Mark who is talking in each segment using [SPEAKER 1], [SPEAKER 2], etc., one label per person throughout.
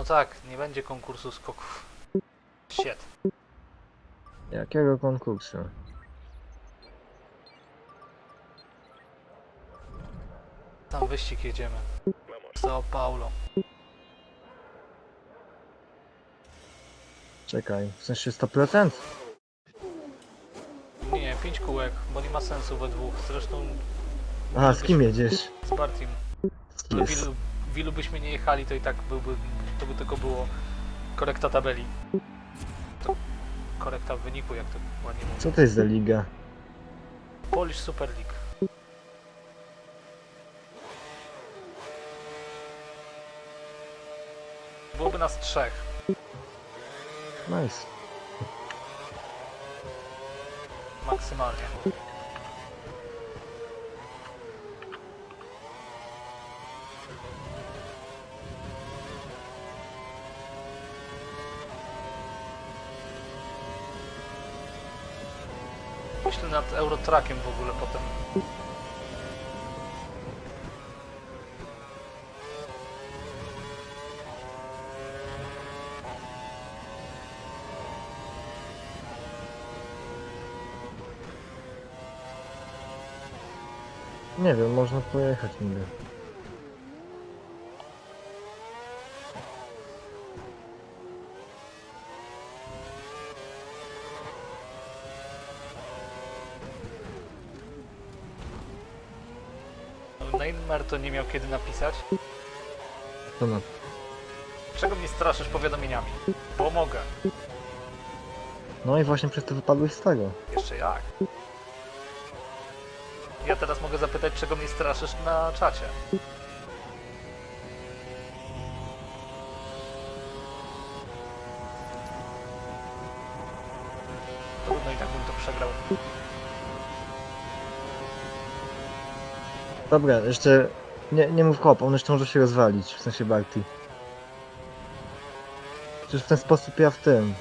[SPEAKER 1] no tak, nie będzie konkursu skoków. Shit.
[SPEAKER 2] Jakiego konkursu?
[SPEAKER 1] Tam wyścig jedziemy. São Paulo.
[SPEAKER 2] Czekaj, w sensie 100%?
[SPEAKER 1] Nie, 5 kółek, bo nie ma sensu we dwóch. Zresztą
[SPEAKER 2] Aha, z kim jedziesz?
[SPEAKER 1] z Bartim.
[SPEAKER 2] Z
[SPEAKER 1] No,
[SPEAKER 2] kim?
[SPEAKER 1] w ilu, w ilu byśmy nie jechali, to i tak byłby, to by tylko było korekta tabeli. To korekta wyniku, jak to ładnie mówi.
[SPEAKER 2] Co to jest za liga?
[SPEAKER 1] Polish Super League. Byłoby nas trzech.
[SPEAKER 2] Nice.
[SPEAKER 1] maksymalnie. Myślę nad Eurotrackiem w ogóle potem.
[SPEAKER 2] Nie wiem, można pojechać niby.
[SPEAKER 1] Neymar to nie miał kiedy napisać.
[SPEAKER 2] To na...
[SPEAKER 1] Czego mnie straszysz powiadomieniami? Bo mogę.
[SPEAKER 2] No i właśnie przez to wypadłeś z tego.
[SPEAKER 1] Jeszcze jak? Ja teraz mogę zapytać, czego mnie straszysz na czacie. Trudno i tak bym to przegrał.
[SPEAKER 2] Dobra, jeszcze... Nie, nie mów hop, on jeszcze może się rozwalić, w sensie Barty. Przecież w ten sposób ja w tym...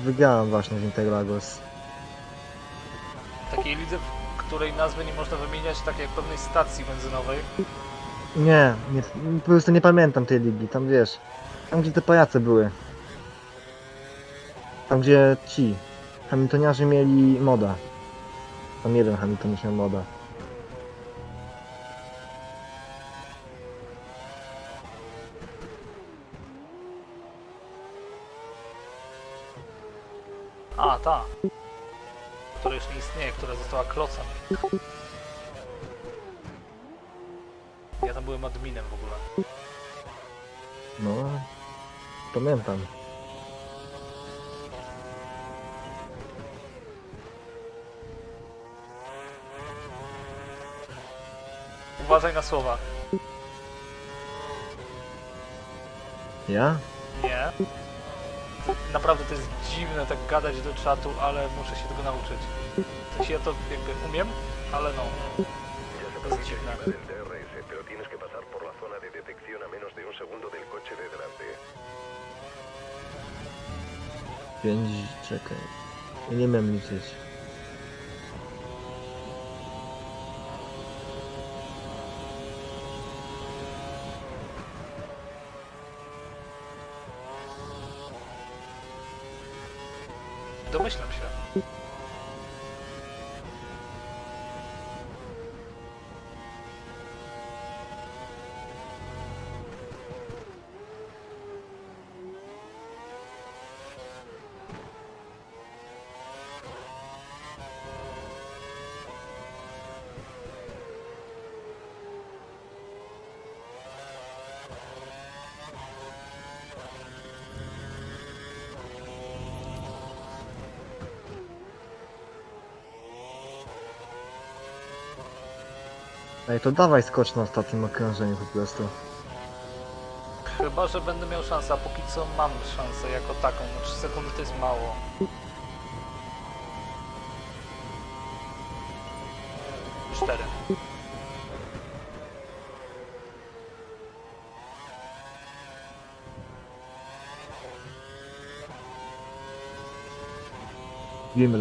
[SPEAKER 2] Wygrałem właśnie w Interlagos.
[SPEAKER 1] W takiej lidze, w której nazwy nie można wymieniać tak jak pewnej stacji benzynowej.
[SPEAKER 2] Nie, nie, po prostu nie pamiętam tej ligi, tam wiesz... Tam gdzie te pajace były. Tam gdzie ci... Hamiltoniarze mieli moda. Tam jeden Hamilton miał moda.
[SPEAKER 1] A, ta. Która już nie istnieje, która została klocem. Ja tam byłem adminem w ogóle.
[SPEAKER 2] No... Pamiętam.
[SPEAKER 1] Uważaj na słowa.
[SPEAKER 2] Ja?
[SPEAKER 1] Nie. Naprawdę to jest dziwne tak gadać do czatu, ale muszę się tego nauczyć. W sensie ja to jakby umiem, ale no. To jest dziwne.
[SPEAKER 3] del DRS, pero tienes que
[SPEAKER 1] Domyślam się.
[SPEAKER 2] Ej, to dawaj skocz na ostatnim okrążeniu po prostu.
[SPEAKER 1] Chyba, że będę miał szansę, a póki co mam szansę jako taką. No 3 sekundy to jest mało. Cztery.
[SPEAKER 2] Game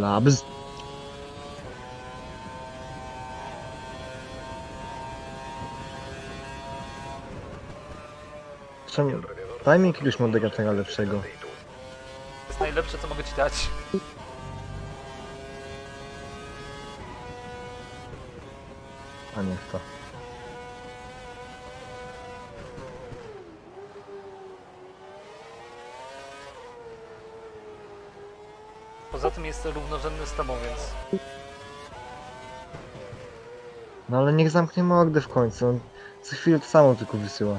[SPEAKER 3] Alrededor
[SPEAKER 2] Daj mi jakiegoś moderatora lepszego.
[SPEAKER 1] To jest najlepsze, co mogę ci dać.
[SPEAKER 2] A niech to.
[SPEAKER 1] Poza tym jest równorzędny z tobą, więc
[SPEAKER 2] No ale niech zamknie mordę w końcu. On co chwilę to samo tylko wysyła.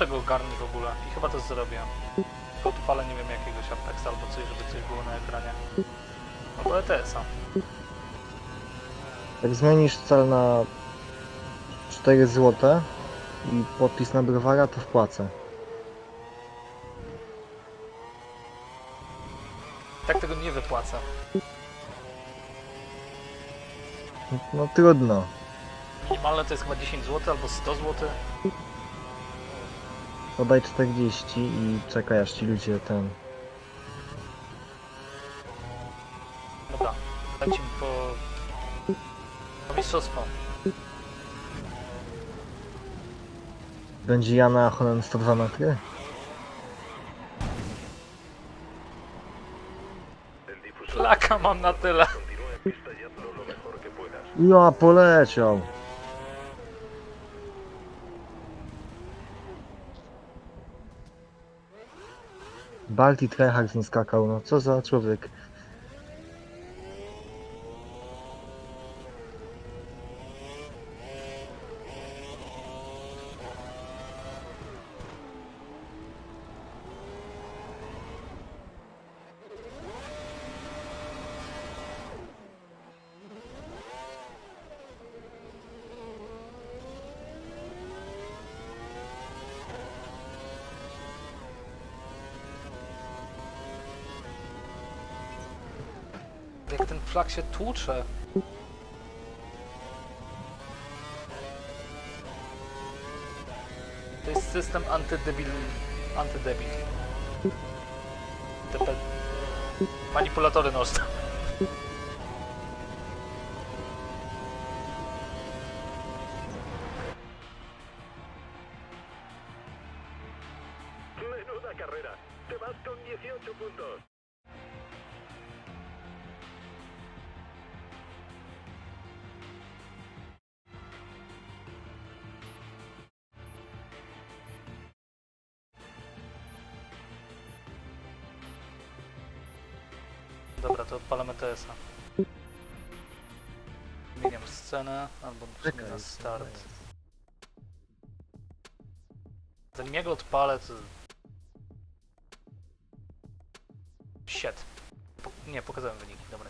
[SPEAKER 1] Muszę go ogarnąć w ogóle i chyba to zrobię. Odpalę, nie wiem, jakiegoś Apexa albo coś, żeby coś było na ekranie. Albo ETS-a.
[SPEAKER 2] Jak zmienisz cel na 4 zł i podpis na browara, to wpłacę.
[SPEAKER 1] Tak tego nie wypłacę.
[SPEAKER 2] No trudno.
[SPEAKER 1] Minimalne to jest chyba 10 zł albo 100 zł.
[SPEAKER 2] Podaj 40 i czekaj aż ci ludzie ten...
[SPEAKER 1] Dobra, mi po... po mistrzostwo.
[SPEAKER 2] Będzie Jana Honen 102 metry?
[SPEAKER 1] Laka mam na tyle.
[SPEAKER 3] continúa en
[SPEAKER 2] Balti Trechak nie skakał, no co za człowiek.
[SPEAKER 1] Jak ten flag się tłucze. To jest system antydebil... antydebil. TP... Manipulatory nożne.
[SPEAKER 3] Menuda carrera. Te vas con 18 puntos.
[SPEAKER 1] Dobra, to odpalamy TS-a. Zmieniam scenę, albo w sumie na start. Zanim ja go odpalę, to... Shit. Po, nie, pokazałem wyniki, dobra.